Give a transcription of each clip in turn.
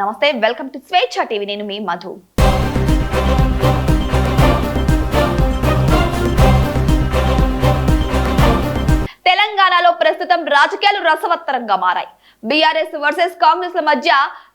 నమస్తే welcome to స్వేచ్ఛ TV. నేను మీ మధు. రాజకీయాలు రసవత్తరంగా మారాయి. బీఆర్ఎస్ వర్సెస్ కాంగ్రెస్ ల మధ్య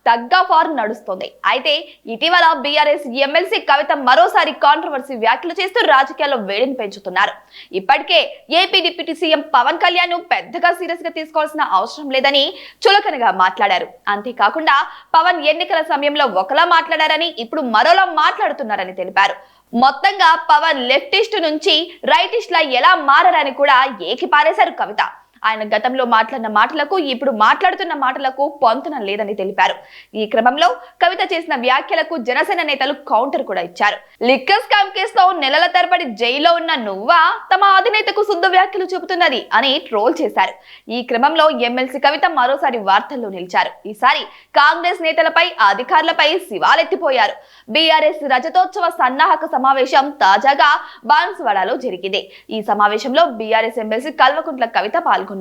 తగ్గ ఫార్ నడుస్తోంది. అయితే ఇటీవల బీఆర్ఎస్ ఎమ్మెల్సీ కవిత మరోసారి కాంట్రవర్సీ వ్యాఖ్యలు చేస్తూ రాజకీయాల్లో వేడిని పెంచుతున్నారు. ఇప్పటికే AP deputy CM Pawan Kalyan పెద్దగా సీరియస్గా తీసుకోవాల్సిన అవసరం లేదని చులకనగా మాట్లాడారు. అంతేకాకుండా పవన్ ఎన్నికల సమయంలో ఒకలా మాట్లాడారని ఇప్పుడు మరోలా మాట్లాడుతున్నారని తెలిపారు. మొత్తంగా పవన్ లెఫ్టిస్ట్ నుంచి రైటిస్ట్ లా ఎలా మారని కూడా ఏకి పారేశారు కవిత. ఆయన గతంలో మాట్లాడిన మాటలకు ఇప్పుడు మాట్లాడుతున్న మాటలకు పొంతన లేదని తెలిపారు. ఈ క్రమంలో కవిత చేసిన వ్యాఖ్యలకు జనసేన నేతలు కౌంటర్ కూడా ఇచ్చారు. లిక్కర్ స్కామ్ కేసులో నెలల తరబడి జైల్లో ఉన్న నువ్వా? తమ అధినేతకు శుద్ధ వ్యాఖ్యలు చెబుతున్నది అని ట్రోల్ చేశారు. ఈ క్రమంలో ఎమ్మెల్సీ కవిత మరోసారి వార్తల్లో నిలిచారు. ఈసారి కాంగ్రెస్ నేతలపై అధికారులపై శివాలెత్తిపోయారు. బీఆర్ఎస్ రజతోత్సవ సన్నాహక సమావేశం తాజాగా బాన్సువాడలో జరిగింది. ఈ సమావేశంలో బీఆర్ఎస్ ఎమ్మెల్సీ కల్వకుంట్ల కవిత పాల్గొన్నారు.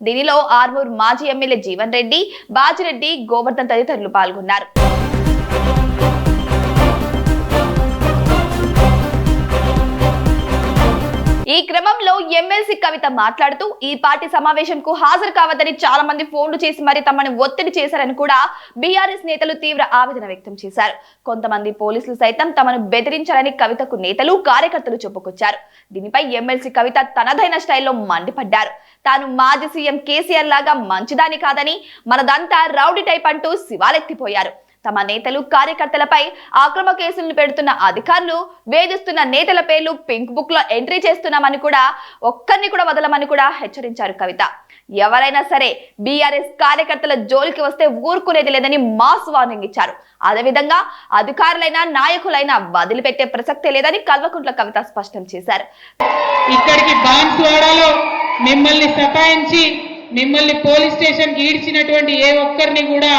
దీనిలో ఆర్మూర్ మాజీ ఎమ్మెల్యే జీవన్ రెడ్డి బాజిరెడ్డి గోవర్ధన్ తదితరులు పాల్గొన్నారు. ఈ క్రమంలో ఎమ్మెల్సీ కవిత మాట్లాడుతూ ఈ పార్టీ సమావేశంకు హాజరు కావద్దని చాలా మంది ఫోన్లు చేసి మరి తమను ఒత్తిడి చేశారని కూడా బీఆర్ఎస్ నేతలు తీవ్ర ఆవేదన వ్యక్తం చేశారు. కొంతమంది పోలీసులు సైతం తమను బెదిరించారని కవితకు నేతలు కార్యకర్తలు చెప్పుకొచ్చారు. దీనిపై ఎమ్మెల్సీ కవిత తనదైన స్టైల్లో మండిపడ్డారు. తాను మాజీ సీఎం కేసీఆర్ లాగా మంచిదాని కాదని మనదంతా రౌడీ టైప్ అంటూ శివాలెత్తిపోయారు. తమ నేతలు కార్యకర్తలపై ఆక్రమ కేసులను పెడుతున్న అధికారులు వేధిస్తున్న నేతల పేర్లు పింక్ బుక్లో ఎంట్రీ చేస్తున్నామని కూడా ఒక్కరిని కూడా వదలమని కూడా హెచ్చరించారు కవిత. ఎవరైనా సరే బీఆర్ఎస్ కార్యకర్తల జోలికి వస్తే ఊరుకునేది లేదని మాస్ వార్నింగ్ ఇచ్చారు. అదేవిధంగా అధికారులైనా నాయకులైనా వదిలిపెట్టే ప్రసక్తే లేదని కల్వకుంట్ల కవిత స్పష్టం చేశారు. ఇక్కడికి బాన్స్వాడలో మిమ్మల్ని సతాయించి మిమ్మల్ని పోలీస్ స్టేషన్ ఈడ్చినటువంటి ఏ ఒక్కరిని కూడా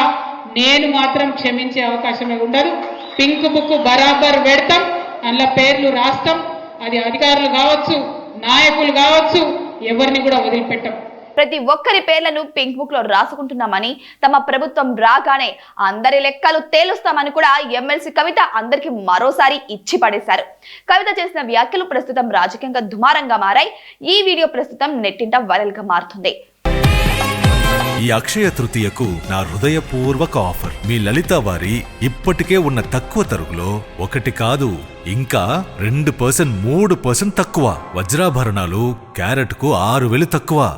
నేను మాత్రం క్షమించే అవకాశమే ఉండదు. పింక్ బుక్ బరాబర్ పెడతాం. అందులో పేర్లు రాస్తాం. అది అధికారులు కావచ్చు నాయకులు కావచ్చు ఎవరిని కూడా వదిలిపెట్టాం. ప్రతి ఒక్కరి పేర్లను పింక్ బుక్లో రాసుకుంటున్నామని తమ ప్రభుత్వం రాగానే అందరి లెక్కలు తేలుస్తామని కూడా ఎమ్మెల్సీ కవిత అందరికి మరోసారి ఇచ్చి పడేశారు. కవిత చేసిన వ్యాఖ్యలు ప్రస్తుతం రాజకీయంగా దుమారంగా మారాయి. ఈ వీడియో ప్రస్తుతం నెట్టింట వైరల్గా మారుతుంది. ఈ అక్షయ తృతీయకు నా హృదయపూర్వక ఆఫర్. మీ లలిత వారి ఇప్పటికే ఉన్న తక్కువ తరుగులో ఒకటి కాదు ఇంకా రెండు పర్సెంట్ మూడు పర్సెంట్ తక్కువ. వజ్రాభరణాలు క్యారెట్కు ఆరు వేలు తక్కువ.